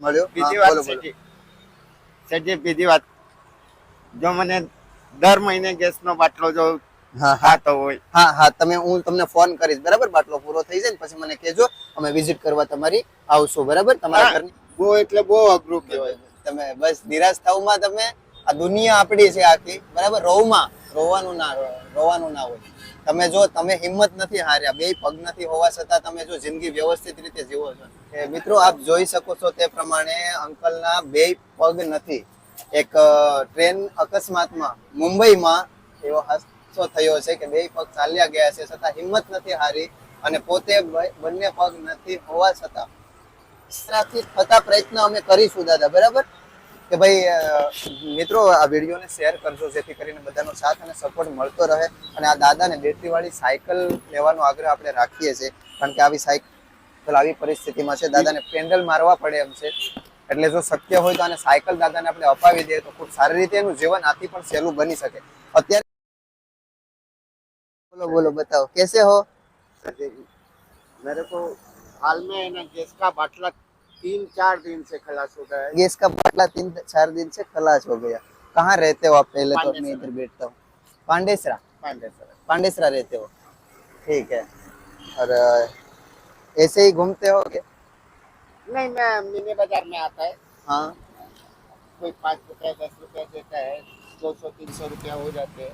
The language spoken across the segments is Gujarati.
મળ્યો? બીજી વાત બોલો સજી સજી બીજી વાત. જો મને દર મહિને ગેસનો બાટલો જો હા હા. હોય. હા હા તમે હું તમને ફોન કરીશ બરાબર? બાટલો પૂરો થઈ જાય ને પછી મને કહેજો અમે વિઝિટ કરવા તમારી આવશું બરાબર? તમારા. ઘરની બહુ એટલે બહુ અઘરું કહેવાય. તમે બસ નિરાશ થવામાં તમે આ દુનિયા આપણી છે આખી બરાબર? રોવમાં રોવાનું ના રોવાનું ના હોય. તમે જો, તમે હિંમત નથી હાર્યા બે પગ નથી હોવા છતાં તમે જો જિંદગી વ્યવસ્થિત રીતે જીવો છો. એ મિત્રો, આપ જોઈ શકો છો તે પ્રમાણે અંકલના બે પગ નથી. એક ટ્રેન અકસ્માતમાં મુંબઈમાં એવો હાદસો થયો છે કે બે પગ ચાલ્યા ગયા છે છતાં હિંમત નથી હારી અને પોતે બંને પગ નથી હોવા છતાં. થતા પ્રયત્ન અમે કરીશું, દાદા, બરાબર? કે ભાઈ મિત્રો, આ વિડીયોને શેર કરજો, જેથી કરીને બધાનો સાથ અને સપોર્ટ મળતો રહે અને આ દાદાને બેટરીવાળી સાયકલ લેવાનો આગ્રહ આપણે રાખીએ છીએ. કારણ કે આવી સાયકલ આવી પરિસ્થિતિમાં છે, દાદાને પેન્ડલ મારવા પડે એમ છે. એટલે જો શક્ય હોય તો આને સાયકલ દાદાને આપણે અપાવી દઈએ તો ખૂબ સારી રીતે એનું જીવન આથી પણ સહેલું બની શકે. અત્યારે બોલો બોલો, બતાવો. કેસે હો? મેરે કો હાલ મેં એના ગેસ કા બાટલા तीन चार दिन से खलास हो गया है। गैस का बाटला तीन चार दिन से खलास हो गया। कहाँ रहते हो आप पहले तो? मैं इधर बैठता हूँ। पांडेसरा? पांडे सर पांडेसरा रहते हो? ठीक है। और ऐसे ही घूमते हो क्या? नहीं मैं मिनी बाज़ार में आता है। हाँ। कोई पाँच रुपया दस रुपया देता है। दो सौ तीन सौ रुपया हो जाते हैं।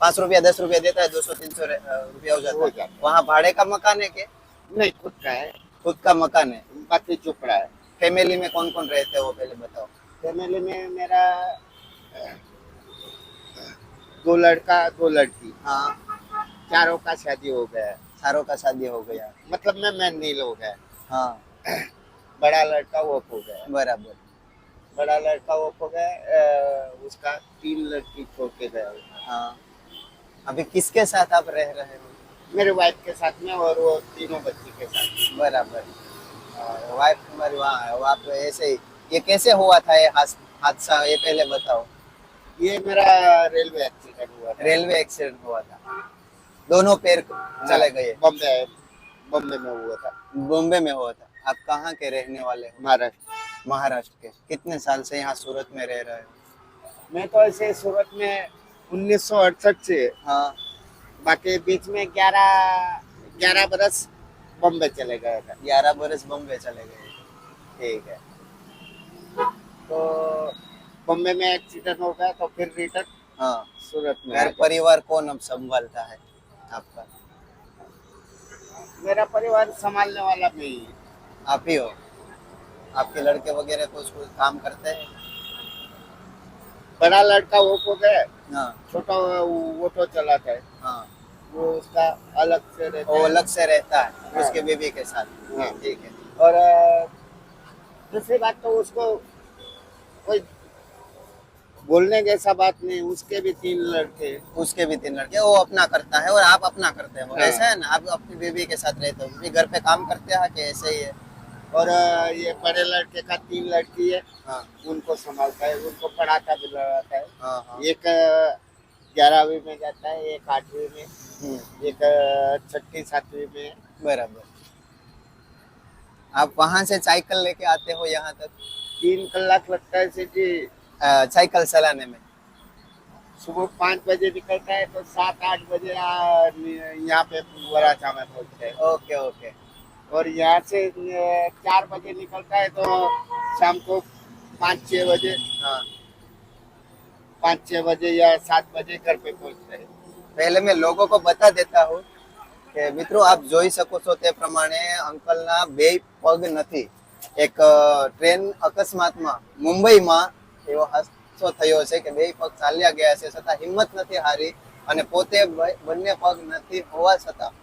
पाँच रुपया दस रुपया देता है दो सौ तीन सौ रुपया हो जाता है। जाता है। वहाँ भाड़े का मकान है क्या? नहीं खुद का है। खुद का मकान है बाकी चुपड़ा है। फैमिली में कौन कौन रहते हो पहले बताओ। फैमिली में मेरा दो लड़का दो लड़की। हाँ। चारों का शादी हो गया। है चारों का शादी हो गया। मतलब मैं मैं नील हो गया। हाँ। बड़ा लड़का वो हो गया। बराबर। बड़ा लड़का वो हो गया उसका तीन लड़की छोड़ के गया। हाँ। अभी किसके साथ आप रह रहे हो? मेरे वाइफ के साथ में और वो तीनों बच्ची के साथ बराबर। वाइफ तुम्हारी वहाँ है वो आप ऐसे ही ये कैसे हुआ था ये हादसा ये पहले बताओ। ये मेरा रेलवे एक्सीडेंट हुआ था। रेलवे एक्सीडेंट हुआ था। दोनों पैर चले गए। बॉम्बे बॉम्बे में हुआ था। बॉम्बे में हुआ था। आप कहाँ के रहने वाले हो? महाराष्ट्र। महाराष्ट्र के। कितने साल से यहाँ सूरत में रह रहे हो? मैं तो ऐसे सूरत में उन्नीस से हाँ। बाकी बीच में ग्यारह ग्यारह बरस बॉम्बे चले गए था। ग्यारह बरस बॉम्बे चले गए। ठीक है। तो बॉम्बे में एक्सीडेंट हो गया तो फिर रिटर्न हाँ। सूरत में। घर परिवार कौन अब संभालता है आपका? मेरा परिवार संभालने वाला भी। आप ही हो? आपके लड़के वगैरह कुछ कुछ काम करते हैं? बड़ा लड़का वो को गया हाँ। छोटा वो ऑटो चलाता है। हाँ। वो उसका अलग से रहता वो है। अलग से रहता है हाँ। उसके बीवी के साथ। हाँ। ठीक है। और दूसरी बात तो उसको कोई बोलने जैसा बात नहीं उसके भी तीन लड़के उसके भी तीन लड़के वो अपना करता है और आप अपना करते हो। हाँ। ऐसा है ना आप अपनी बीवी के साथ रहते हो घर पे काम करते हैं कि ऐसे ही है। और ये बड़े लड़के का तीन लड़की है हाँ। उनको संभालता है उनको पढ़ाता भी लगाता है। हाँ हाँ। एक ग्यारहवीं में जाता है एक आठवीं में हम्म, एक छठी सातवीं में। बराबर। आप वहाँ से साइकिल लेके आते हो यहाँ तक? तीन कलाक लगता है से जी साइकिल चलाने में। सुबह पाँच बजे निकलता है तो सात आठ बजे यहाँ पे वराछा में पहुँचते हैं। Okay okay. और यहाँ से चार बजे निकलता है तो शाम को पाँच छः बजे। हाँ। पाँच छः बजे या सात बजे घर पे पहुँचते हैं પહેલે મેં લોકો કો બતા દેતા હું કે મિત્રો આપ જોઈ શકો છો તે પ્રમાણે અંકલના બે પગ નથી એક અ, ટ્રેન અકસ્માતમાં મુંબઈમાં એવો હાદસો થયો છે કે બે પગ ચાલ્યા ગયા છે છતાં હિંમત નથી હારી અને પોતે બ- બંને પગ નથી હોવા છતાં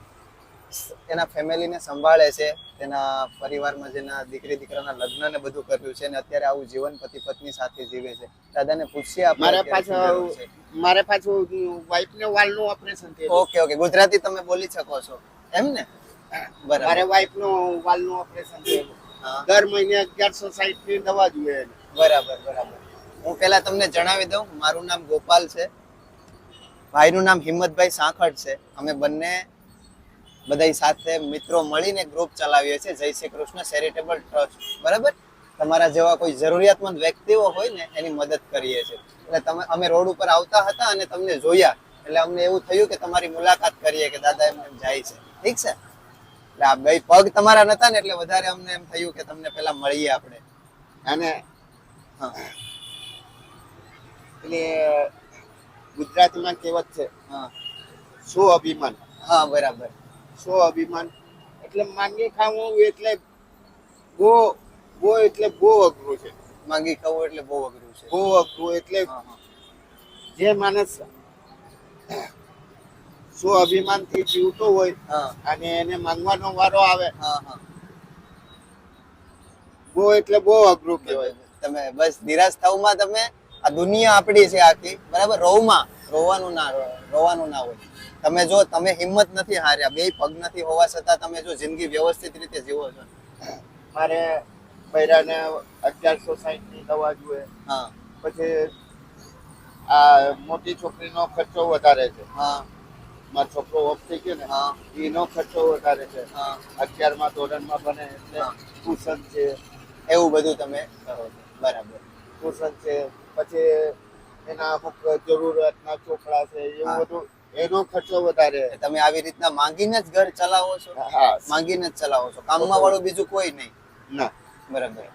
તેના ફેમિલીને સંભાળે છે તેના પરિવારમાં જેના દીકરી દીકરાના લગ્ન ને બધું કર્યું છે અને અત્યારે આવું જીવન પતિ પત્ની સાથે જીવે છે. દાદાને પૂછીએ આપણે મારા પાછું. મારે પાછું વાઇફ ને વાલનું ઓપરેશન થયું ઓકે ઓકે. ગુજરાતી તમે બોલી શકો છો. એમ ને? મારે બરાબર. વાઇફનું વાલનું ઓપરેશન થયું દર મહિને અગિયારસો સાઈઠની દવા જોઈએ બરાબર બરાબર. હું પેલા તમને જણાવી દઉં મારું નામ ગોપાલ છે. ભાઈનું નામ હિંમતભાઈ સાંખડ છે. અમે બંને બધા સાથે મિત્રો મળીને ગ્રુપ ચલાવીએ છીએ. જય શ્રી કૃષ્ણ ચેરિટેબલ ટ્રસ્ટ બરાબર? તમારા જેવા કોઈ જરૂરિયાતમંદ વ્યક્તિઓ હોય ને એની મદદ કરીએ છીએ. એટલે તમે અમે રોડ ઉપર આવતા હતા અને તમને જોયા. એટલે અમને એવું થયું કે તમારી મુલાકાત કરીએ કે દાદા એમને એમ જાય છે. ઠીક છે? એટલે આ બે પગ તમારા નતા ને એટલે વધારે અમને એમ થયું કે તમને પેલા મળીએ આપણે. અને એટલે ગુજરાતીમાં કહેવત છે હા. શું અભિમાન? હા બરાબર. સો અભિમાન. એટલે માંગી ખાવું એટલે બહુ બહુ એટલે બહુ અઘરું છે. માંગી ખાવું એટલે બહુ અઘરું છે. બહુ અઘરું એટલે જે માણસ સો અભિમાનથી જીવતો હોય હા. અને એને માંગવાનો વારો આવે હા હા. બહુ એટલે બહુ અઘરું કહેવાય. તમે બસ નિરાશમાં તમે આ દુનિયા આપણી છે આખી બરાબર? રોવમાં. રોવાનું ના રોવાનું ના હોય. તમે જો તમે હિંમત નથી હાર્યા બે પગ નથી હોવા છતાં તમે જો જિંદગી વ્યવસ્થિત રીતે જીવો છો. મારે બૈરાને અગિયારસો સાહીઠની દવા જોઈએ. હા. પછી આ મોટી છોકરીનો ખર્ચો વધારે છે. હા. મારો છોકરો ઓફ થઈ ગયો ને હા. એનો ખર્ચો વધારે છે. હા. અગિયારમાં ધોરણમાં બને એટલે. ટ્યુશન છે. એવું બધું તમે કરો છો. બરાબર. ટ્યુશન છે. પછી એના અમુક જરૂરિયાતના ચોપડા છે એવું બધું એનો ખર્ચો વધારે. તમે આવી રીતના માંગીને જ ઘર ચલાવો છો? હા માંગીને જ ચલાવો છો? કામમાં વાળું બીજું કોઈ નહીં? ના. બરાબર.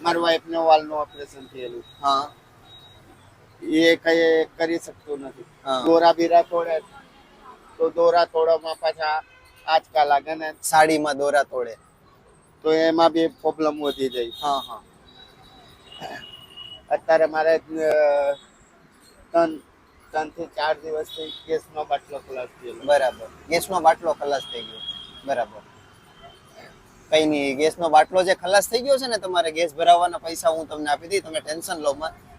મારી વાઈફ ને વાલનું ઓપરેશન થયેલું. હા. એ કઈ કરી શકતું નથી. દોરા બીરા તોડે. તો દોરા તોડવામાં પાછા આંચકા લાગે ને. સાડીમાં દોરા તોડે. તો એમાં બી પ્રોબ્લેમ વધી જાય. હા હા. અત્યારે મારે ત્રણ ત્રણથી ચાર દિવસથી ગેસનો બાટલો ખલાસ થયેલો બરાબર. ગેસનો બાટલો ખલાસ થઈ ગયો. બરાબર. કઈ નહીં ગેસનો બાટલો જે ખલાસ થઈ ગયો છે ને તમારે ગેસ ભરાવવાના પૈસા હું તમને આપી દઈ તમે ટેન્શન લો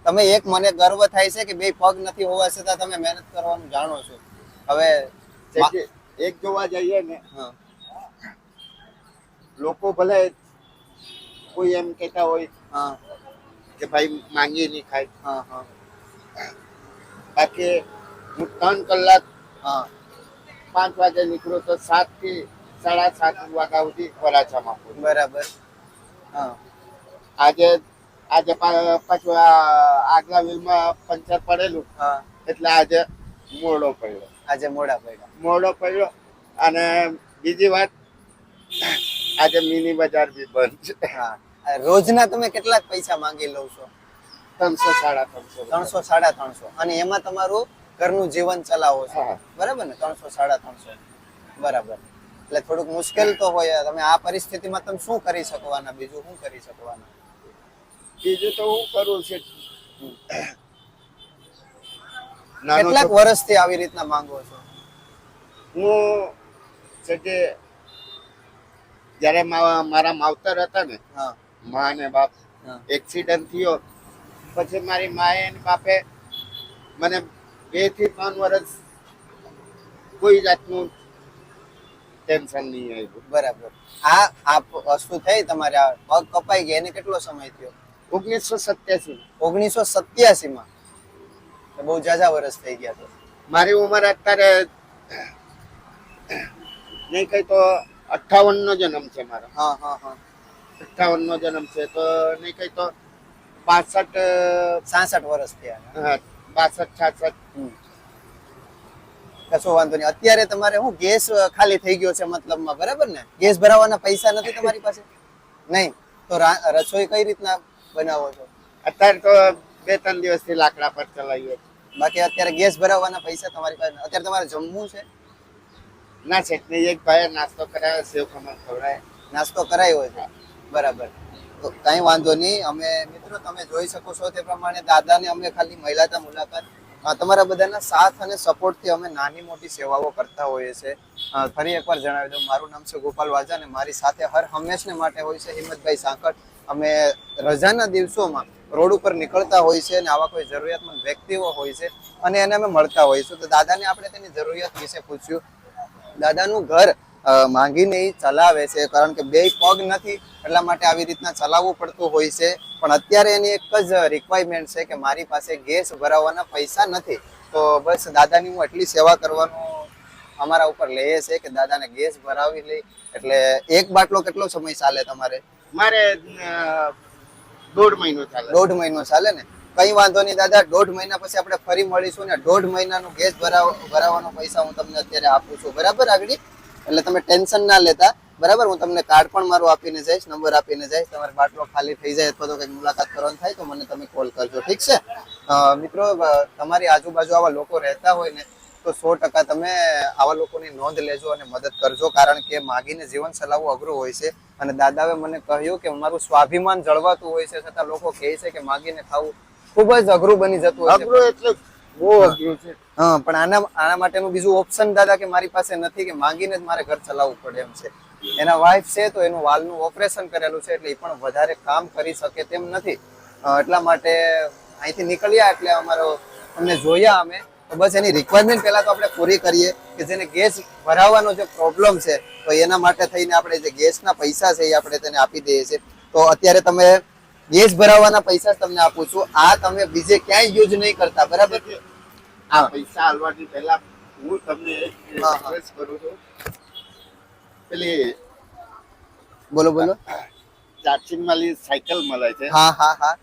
તમે એક મને ગર્વ થાય છે કે બે પગ નથી હોવા છતાં તમે મહેનત કરવાનું જાણો છો. હવે એક જોવા જઈએ ને હા. લોકો ભલે કોઈ એમ કહેતા હોય કે ભાઈ માંગી નહીં ખાય બાકી હું ત્રણ કલાક હા પાંચ વાગે નીકળો તો સાતથી સાડા સાત વાગ્યા સુધી વરાછામાં બરાબર. હા. આજે આજે પાછું આગલા વ્હીલમાં પંચર પડેલું. હા. એટલે આજે મોડો પડ્યો. આજે મોડા પડ્યો. મોડો પડ્યો. અને બીજી વાત આજે મિની બજાર બી બંધ છે. હા. રોજના તમે કેટલાક પૈસા માંગી લો છો? ત્રણસો સાડા ત્રણસો. ત્રણસો સાડા ત્રણસો. અને એમાં તમારું ઘરનું જીવન ચલાવો છો. બરાબર ને? ત્રણસો સાડા ત્રણસો. બરાબર. એટલે થોડુંક મુશ્કેલ તો હોય. તમે આ પરિસ્થિતિમાં તમે શું કરી શકવાના? બીજું શું કરી શકવાના? બીજું તો હું કરું છે. કેટલાક વર્ષથી આવી રીતના માંગો છો? હું છે કે જ્યારે મારા માવતર હતા ને હા. મા અને બાપ એક્સિડન્ટ થયો. પછી મારી માએ અને બાપે મને બેથી ત્રણ વર્ષ કોઈ જાતનું ટેન્શન નહીં આવ્યું બરાબર. આ આ વસ્તુ થઈ તમારે આ પગ કપાઈ ગયા. એને કેટલો સમય થયો? ઓગણીસો સત્યાસી ઓગણીસો સત્યાસી માં? બહુ જાજા વર્ષ થઈ ગયા તો. મારી ઉંમર અત્યારે નહીં કઈ તો અઠાવન નો જન્મ છે મારો. હા હા હા. અઠ્ઠાવન નો જન્મ છે તો નહીં કઈ તો પાસઠ સાસઠ વર્ષ થયા બાસઠ છાસઠ. કશો વાંધો નહીં. અત્યારે તમારે હું ગેસ ખાલી થઈ ગયો છે મતલબમાં બરાબર ને? ગેસ ભરાવાના પૈસા નથી તમારી પાસે? નહીં. તો રસોઈ કઈ રીતના બનાવો છો? અત્યારે તો બે ત્રણ દિવસથી લાકડા પર ચલાવીએ બાકી અત્યારે ગેસ ભરાવવાના પૈસા તમારી પાસે અત્યારે તમારે જમવું છે? ના છે એક ભાઈ નાસ્તો કરાયો સેવ ખમણ ખવડાય. નાસ્તો કરાયો છે બરાબર. તો કઈ વાંધો નહીં. અમે મિત્રો, તમે જોઈ શકો છો તે પ્રમાણે દાદાને અમે ખાલી મહિલાતા મુલાકાત. તમારા બધાના સાથ અને સપોર્ટથી અમે નાની મોટી સેવાઓ કરતા હોઈએ છીએ. ફરી એકવાર જણાવી દઉં. મારું નામ છે ગોપાલ વાજા અને મારી સાથે હર હંમેશને માટે હોય છે હિંમતભાઈ સાંકળ. અમે રજાના દિવસોમાં રોડ ઉપર નીકળતા હોય છે અને આવા કોઈ જરૂરિયાતમંદ વ્યક્તિઓ હોય છે અને એને અમે મળતા હોઈશું તો દાદાને આપણે તેની જરૂરિયાત વિશે પૂછ્યું. દાદાનું ઘર માંગીને નહીં ચલાવે છે કારણ કે બે પગ નથી એટલા માટે આવી રીતના ચલાવવું પડતું હોય છે. પણ અત્યારે એની એક જ રિક્વાયરમેન્ટ છે કે મારી પાસે ગેસ ભરાવવાના પૈસા નથી. તો બસ દાદાની હું એટલી સેવા કરવાનું અમારા ઉપર લે છે કે દાદાને ગેસ ભરાવી લઈ. એટલે એક બાટલો કેટલો સમય ચાલે તમારે? મારે દોઢ મહિનો ચાલે. દોઢ મહિનો ચાલે ને? કઈ વાંધો નહીં દાદા દોઢ મહિના પછી આપણે ફરી મળીશું ને દોઢ મહિનાનું ગેસ ભરાવ ભરાવાનો પૈસા હું તમને અત્યારે આપું છું. બરાબર આગળ? એટલે તમે ટેન્શન ના લેતા. બરાબર? હું તમને કાર્ડ પણ મારું આપીને જઈશ નંબર આપીને જઈશ. તમારે બાટલો ખાલી થઈ જાય અથવા તો કંઈક મુલાકાત કરવાની થાય તો મને તમે કોલ કરજો. ઠીક છે? મિત્રો તમારી આજુબાજુ આવા લોકો રહેતા હોય ને, તો સો ટકા તમે આવા લોકોની નોંધ લેજો અને મદદ કરજો. કારણ કે માગીને જીવન ચલાવવું અઘરું હોય છે. અને દાદાએ મને કહ્યું કે મારું સ્વાભિમાન જળવાતું હોય છે. છતાં લોકો કહે છે કે માગીને ખાવું ખૂબ જ અઘરું બની જતું હોય એટલે બહુ અઘરું છે. હા પણ આના આના માટેનું બીજું ઓપ્શન દાદા કે મારી પાસે નથી કે માંગીને જ મારે ઘર ચલાવવું પડે એમ છે. એના વાઈફ છે તો એનું વાલનું ઓપરેશન કરેલું છે એટલે એ પણ વધારે કામ કરી શકે તેમ નથી. એટલા માટે અહીંથી નીકળ્યા એટલે અમારો અમને જોયા અમે. તો બસ એની રિક્વાયરમેન્ટ પહેલાં તો આપણે પૂરી કરીએ કે જેને ગેસ ભરાવવાનો જે પ્રોબ્લેમ છે તો એના માટે થઈને આપણે જે ગેસના પૈસા છે એ આપણે તેને આપી દઈએ છીએ. તો અત્યારે તમે ગેસ ભરાવવાના પૈસા તમને આપું છું. આ તમે બીજે ક્યાંય યુઝ નહીં કરતા બરાબર? પૈસા આલવાની પહેલા હું તમને કરું છું. પેલી બોલો બોલો. ચાર્જિંગ વાળી સાયકલ મળે છે. હા હા હા.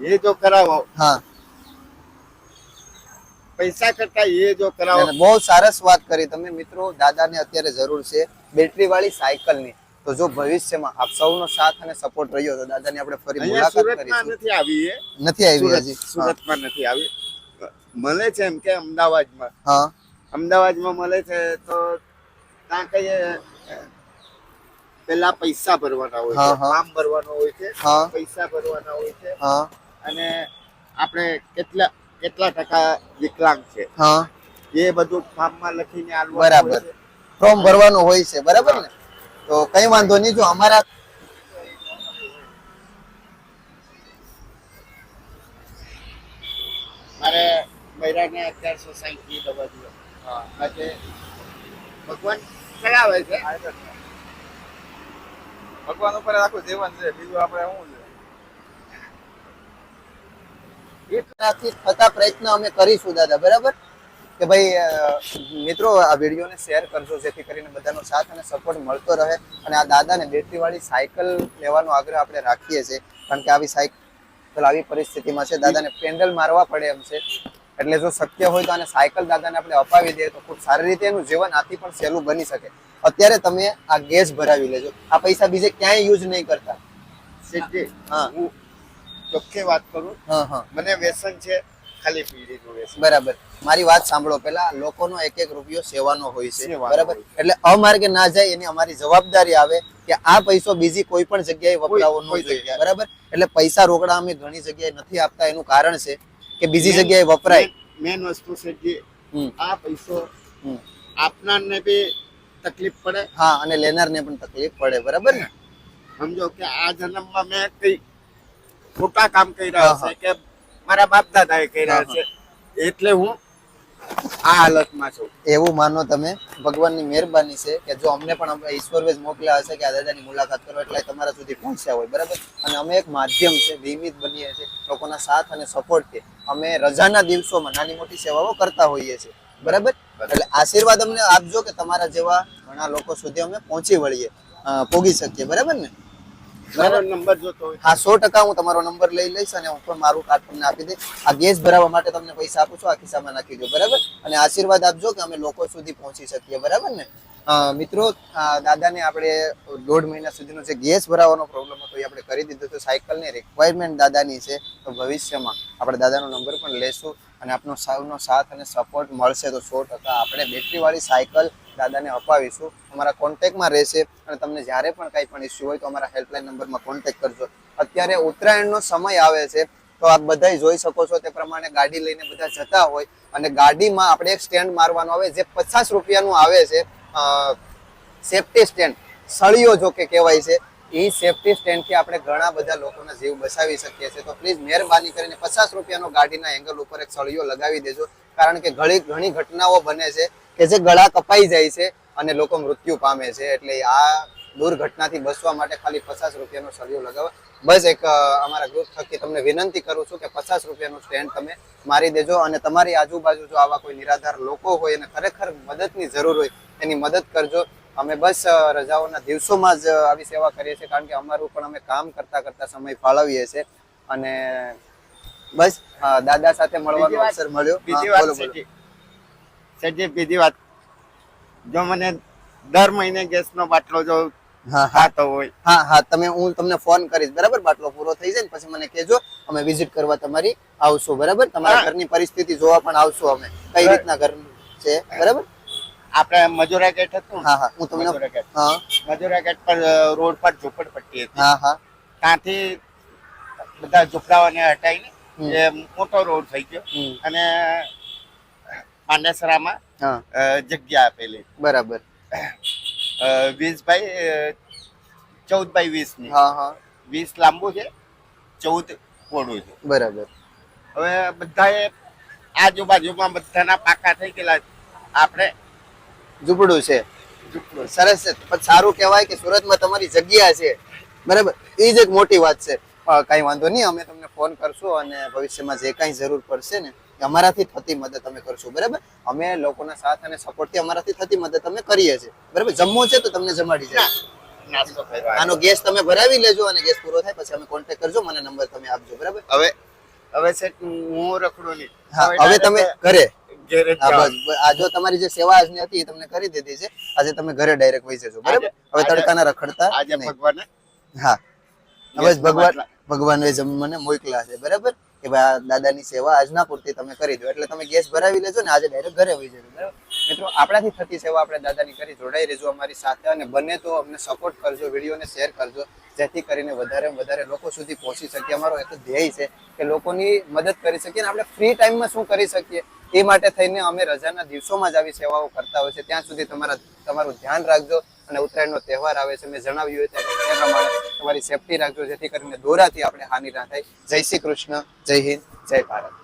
એ જો કરાવો. હા. પૈસા કરતા એ જો કરાવો. બહુ સરસ વાત કરી તમે મિત્રો. દાદાને અત્યારે જરૂર છે. બેટરી વાળી સાયકલની. તો જો ભવિષ્યમાં આપ સૌનો સાથ અને સપોર્ટ રહ્યો તો દાદાની આપણે ફરી મુલાકાત કરીશું. નથી આવી એ? નથી આવી હજી. સુરતમાં નથી આવી. મળે છે એમ કે અમદાવાદમાં? હા. અમદાવાદમાં મળે છે તો ત્યાં કઈ પેલા પૈસા ભરવાના હોય છે ફોર્મ ભરવાનો હોય છે પૈસા ભરવાના હોય છે. હા. અને આપણે કેટલા કેટલા ટકા વિકલાંગ છે? હા. એ બધું ફોર્મમાં લખીને બરાબર. ફોર્મ ભરવાનું હોય છે. બરાબર ને? તો કઈ વાંધો નહીં જો અમારા મારે બૈરાને અગિયારસો સાહીઠની દવા જોઈએ માટે ભગવાન ચડાવે છે. ભગવાન ઉપર આખું જીવન છે બીજું આપણે શું છે? થતા પ્રયત્ન અમે કરીશું દાદા બરાબર? કે ભાઈ મિત્રો આ વિડીયોને શેર કરજો જેથી કરીને બધાનો સાથ અને સપોર્ટ મળતો રહે અને આ દાદાને બેટરી વાળી સાયકલ લેવાનો આગ્રહ આપણે રાખીએ છીએ. કારણ કે આવી સાયકલ આવી પરિસ્થિતિમાં છે દાદાને પેન્ડલ મારવા પડે એમ છે. એટલે જો શક્ય હોય તો આને સાયકલ દાદાને આપણે અપાવી દઈએ તો ખૂબ સારી રીતે એનું જીવન આથી પણ સહેલું બની શકે. અત્યારે તમે આ ગેસ ભરાવી લેજો. આ પૈસા બીજે ક્યાંય યુઝ નહીં કરતા. હા. હું ચોખ્ખી વાત કરું. હા હા. મને વ્યસન છે. ખાલી વ્યસન બરાબર. મારી વાત સાંભળો પેલા લોકોનો એક એક રૂપિયો સેવાનો હોય છે. બરાબર? એટલે અમાર્ગે ના જાય એની અમારી જવાબદારી આવે કે આ પૈસો બીજી કોઈ પણ જગ્યાએ વપરાવો ન જોઈએ. બરાબર? એટલે પૈસા રોકડા અમે ઘણી જગ્યાએ નથી આપતા એનું કારણ છે કે બીજી જગ્યાએ વપરાય. મેન વસ્તુ છે કે આ પૈસો. આપનારને બી તકલીફ પડે. હા અને લેનારને પણ તકલીફ પડે. બરાબર ને? સમજો કે આ જન્મમાં મેં કઈ ખોટા કામ કર્યા હશે કે મારા બાપ દાદાએ કર્યા છે. એટલે હું આ હાલતમાં છું. એવું માનો તમે. ભગવાનની મહેરબાની છે કે જો અમને પણ ઈશ્વર વેજ મોકલ્યા હશે કે આ દાદાની મુલાકાત કરો એટલે તમારા સુધી પહોંચ્યા હોય બરાબર? અને અમે એક માધ્યમ છે નિયમિત બનીએ છીએ લોકોના સાથ અને સપોર્ટથી અમે રજાના દિવસોમાં નાની મોટી સેવાઓ કરતા હોઈએ છીએ બરાબર? એટલે આશીર્વાદ અમને આપજો કે તમારા જેવા ઘણા લોકો સુધી અમે પહોંચી વળીએ પોગી શકીએ બરાબર ને? નંબર જોતો હોય હા સો ટકા હું તમારો નંબર લઈ લઈશ અને હું પણ મારું કાર્ડ તમને આપી દઈશ. આ ગેસ ભરાવવા માટે તમને પૈસા આપું છું આ ખિસ્સામાં નાખી દો બરાબર? અને આશીર્વાદ આપજો કે અમે લોકો સુધી પહોંચી શકીએ બરાબર ને? મિત્રો આ દાદાને આપણે દોઢ મહિના સુધીનો જે ગેસ ભરાવાનો પ્રોબ્લેમ હતો એ આપણે કરી દીધો તો સાયકલની રિક્વાયરમેન્ટ દાદાની છે. તો ભવિષ્યમાં આપણે દાદાનો નંબર પણ લેશું. અને આપનો સૌનો સાથ અને સપોર્ટ મળશે તો સો ટકા આપણે બેટરીવાળી સાયકલ દાદાને અપાવીશું. અમારા કોન્ટેક્ટમાં રહેશે અને તમને જ્યારે પણ કાંઈ પણ ઇસ્યુ હોય તો અમારા હેલ્પલાઇન નંબરમાં કોન્ટેક્ટ કરજો. અત્યારે ઉત્તરાયણનો સમય આવે છે, તો આપ બધાય જોઈ શકો છો તે પ્રમાણે ગાડી લઈને બધા જતા હોય અને ગાડીમાં આપણે એક સ્ટેન્ડ મારવાનું આવે જે પચાસ રૂપિયાનું આવે છે સેફટી સ્ટેન્ડ સળિયો જો કે કહેવાય છે. એ સેફટી સ્ટેન્ડથી આપણે ઘણા બધા લોકોના જીવ બચાવી શકીએ છીએ. તો પ્લીઝ મહેરબાની કરીને પચાસ રૂપિયાનો ગાડીના એંગલ ઉપર એક સળિયો લગાવી દેજો. કારણ કે ઘણી ઘણી ઘટનાઓ બને છે કે જે ગળા કપાઈ જાય છે અને લોકો મૃત્યુ પામે છે. એટલે આ દુર્ઘટનાથી બચવા માટે ખાલી પચાસ રૂપિયાનો સળિયો લગાવો. બસ એક અમારા ગ્રુપ થકી તમને વિનંતી કરું છું કે પચાસ રૂપિયાનું સ્ટેન્ડ તમે મારી દેજો અને તમારી આજુબાજુ જો આવા કોઈ નિરાધાર લોકો હોય અને ખરેખર મદદની જરૂર હોય, એની મદદ કરજો. અમે બસ રજાઓના દિવસોમાં જ આવી સેવા કરીએ છીએ કારણ કે અમારું પણ અમે કામ કરતા કરતા સમય ફાળવીએ છીએ. અને બસ દાદા સાથે મળવાનો અવસર મળ્યો. બીજી વાત. સજી બીજી વાત. જો મને દર મહિને ગેસનો બાટલો જો હા હા. ખાતો હોય. હા હા તમે હું તમને ફોન કરીશ બરાબર? બાટલો પૂરો થઈ જાય ને પછી મને કહેજો અમે વિઝિટ કરવા તમારી આવશું બરાબર? તમારા ઘરની પરિસ્થિતિ જોવા પણ આવશું અમે. કઈ રીતના ઘર છે બરાબર? આપણે મજૂરા ગેટ હતું હા હા. હું તમને મજૂરા ગેટ. હા. મજૂરા ગેટ પર રોડ પર ઝૂંપડપટ્ટી હતી. હા હા. ત્યાંથી બધા ઝૂંપડાઓને હટાવીને. એ મોટો રોડ થઈ ગયો. અને પાંડેસરામાં જગ્યા આપેલી. બરાબર. વીસ બાય ચૌદ બાય વીસની હા હા. વીસ લાંબુ છે ચૌદ પોડું છે. બરાબર. હવે બધાએ આજુબાજુમાં બધાના પાકા થઈ ગયેલા આપણે ઝૂંપડું છે. સરસ છે. પણ સારું કહેવાય કે સુરતમાં તમારી જગ્યા છે. બરાબર? એ જ એક મોટી વાત છે. કાંઈ વાંધો નહીં અમે તમને ફોન કરશું અને ભવિષ્યમાં જે કાંઈ જરૂર પડશે ને અમારાથી થતી મદદ અમે કરશું. બરાબર? અમે લોકોના સાથ અને સપોર્ટથી અમારાથી થતી મદદ અમે કરીએ છીએ. બરાબર? જમવું છે તો તમને જમાડી જાય આનો ગેસ તમે ભરાવી લેજો અને ગેસ પૂરો થાય પછી અમે કોન્ટેક્ટ કરજો. મને નંબર તમે આપજો. બરાબર? હવે હવે સેટ હું રખડો નહીં. હવે તમે ઘરે. ઘેરે. આ જો તમારી જે સેવા આજની હતી એ તમને કરી દીધી છે. આજે તમે ઘરે ડાયરેક્ટ વહી જજો બરાબર? હવે તડકાના રખડતા આજે ભગવાન હા. હવે ભગવાન. ભગવાને જમ મને મોકલા છે બરાબર? કે ભાઈ આ દાદાની સેવા આજના પૂરતી તમે કરી દો. એટલે તમે ગેસ ભરાવી લેજો ને આજે ડાયરેક્ટ ઘરે વહી જજો બરાબર? મિત્રો આપણાથી થતી સેવા આપણે દાદાની કરી જોડાઈ રહેજો અમારી સાથે અને બને તો અમને સપોર્ટ કરજો વિડીયોને શેર કરજો જેથી કરીને વધારે વધારે લોકો સુધી પહોંચી શકીએ. અમારો એક ધ્યેય છે કે લોકોની મદદ કરી શકીએ અને આપણે ફ્રી ટાઈમમાં શું કરી શકીએ? એ માટે થઈને અમે રજાના દિવસોમાં જ આવી સેવાઓ કરતા હોય છે. ત્યાં સુધી તમારા તમારું ધ્યાન રાખજો અને ઉત્તરાયણનો તહેવાર આવે છે. મેં જણાવ્યું તે પ્રમાણે તમારી સેફટી રાખજો, જેથી કરીને દોરાથી આપણે હાનિ ના થાય. જય શ્રી કૃષ્ણ. જય હિન્દ. જય ભારત.